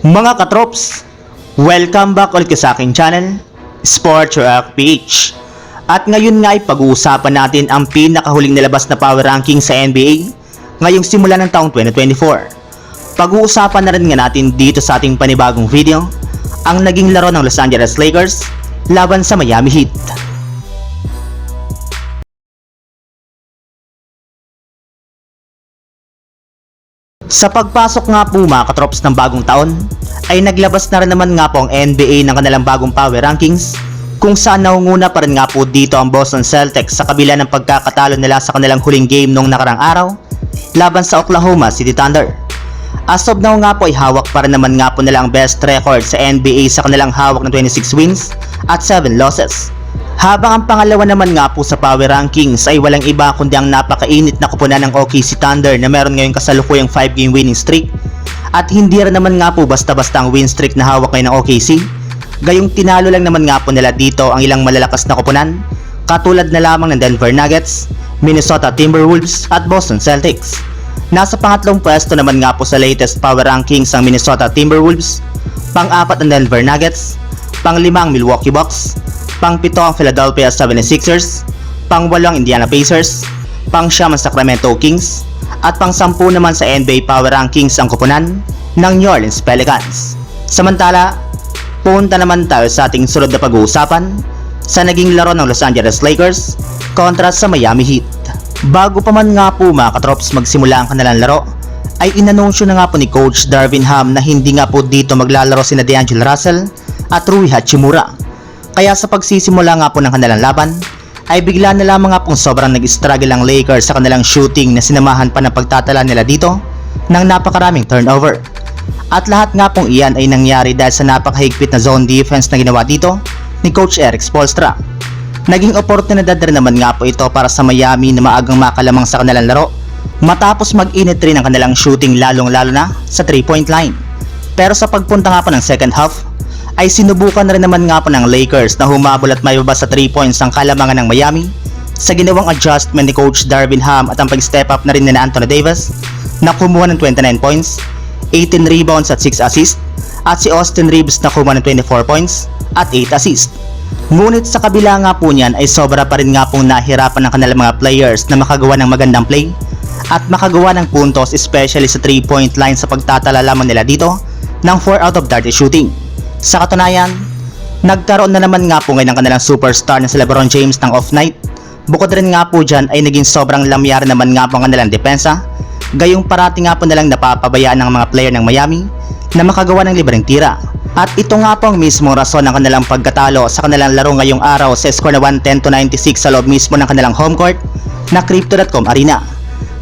Mga katrops, welcome back ulit sa aking channel, Sports Rock PH. At ngayon nga ay pag-uusapan natin ang pinakahuling nilabas na power ranking sa NBA ngayong simula ng taong 2024. Pag-uusapan na rin nga natin dito sa ating panibagong video ang naging laro ng Los Angeles Lakers laban sa Miami Heat. Sa pagpasok nga po mga katrops ng bagong taon, ay naglabas na rin naman nga po ang NBA ng kanilang bagong power rankings kung saan naunguna pa rin nga po dito ang Boston Celtics sa kabila ng pagkakatalo nila sa kanilang huling game nung nakarang araw laban sa Oklahoma City Thunder. As of now nga po ay hawak pa rin naman nga po nila ang best record sa NBA sa kanilang hawak na 26 wins at 7 losses. Habang ang pangalawa naman nga po sa power rankings ay walang iba kundi ang napakainit na kupunan ng OKC Thunder na meron ngayong kasalukuyang 5 game winning streak. At hindi rin naman nga po basta-basta ang win streak na hawak ngayon ng OKC. Gayong tinalo lang naman nga po nila dito ang ilang malalakas na kupunan katulad na lamang ng Denver Nuggets, Minnesota Timberwolves at Boston Celtics. Nasa pangatlong pwesto naman nga po sa latest power rankings ang Minnesota Timberwolves, pang-apat ang Denver Nuggets, pang-lima ang Milwaukee Bucks, pang-pito ang Philadelphia 76ers, pang-walo ang Indiana Pacers, pang-siyam ang Sacramento Kings, at pang-sampu naman sa NBA power rankings ang kupunan ng New Orleans Pelicans. Samantala, punta naman tayo sa ating sunod na pag-uusapan sa naging laro ng Los Angeles Lakers kontra sa Miami Heat. Bago pa man nga po mga katrops magsimula ang kanilang laro, ay inanunsyo na nga po ni Coach Darvin Ham na hindi nga po dito maglalaro sina DeAngelo Russell at Rui Hachimura. Kaya sa pagsisimula nga po ng kanilang laban, ay bigla na lamang nga pong sobrang nag-struggle ang Lakers sa kanilang shooting na sinamahan pa ng pagtatala nila dito ng napakaraming turnover. At lahat nga pong iyan ay nangyari dahil sa napakahigpit na zone defense na ginawa dito ni Coach Eric Spoelstra. Naging oportunidad rin naman nga po ito para sa Miami na maagang makalamang sa kanilang laro matapos mag-init rin ang kanilang shooting lalong lalo na sa 3-point line. Pero sa pagpunta nga po ng second half, ay sinubukan na rin naman nga po ng Lakers na humabol at may baba sa 3 points ang kalamangan ng Miami sa ginawang adjustment ni Coach Darvin Ham at ang pag-step up na rin ni Anthony Davis na kumuha ng 29 points, 18 rebounds at 6 assists at si Austin Reeves na kumuha ng 24 points at 8 assists. Ngunit sa kabila nga po niyan ay sobra pa rin nga pong nahirapan ng kanilang mga players na makagawa ng magandang play at makagawa ng puntos especially sa 3 point line sa pagtatala lamang nila dito ng 4 out of 30 shooting. Sa katunayan, nagkaroon na naman nga po ngayon ng kanilang superstar na si Lebron James ng off night. Bukod rin nga po dyan ay naging sobrang lamyar naman nga po ang kanilang depensa. Gayong parati nga po nalang napapabayaan ng mga player ng Miami na makagawa ng libreng tira. At ito nga po ang mismong rason ng kanilang pagkatalo sa kanilang laro ngayong araw sa score na 110 to 96 sa loob mismo ng kanilang home court na Crypto.com Arena.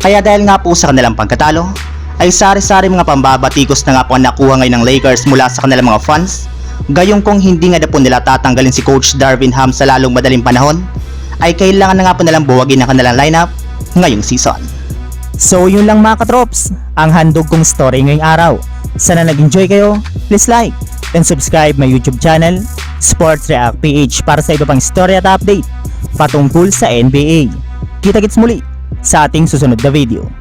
Kaya dahil nga po sa kanilang pagkatalo, ay sari-sari mga pambabatikos na nga po ang nakuha ngayon ng Lakers mula sa kanilang mga fans. Gayong kung hindi nga na po nila tatanggalin si Coach Darvin Ham sa lalong madaling panahon, ay kailangan na nga po nilang buwagin ang kanilang lineup ngayong season. So yun lang mga katrops, ang handog kong story ngayong araw. Sana nag-enjoy kayo, please like and subscribe my YouTube channel, Sports React PH para sa iba pang story at update patungkol sa NBA. Kita-kits muli sa ating susunod na video.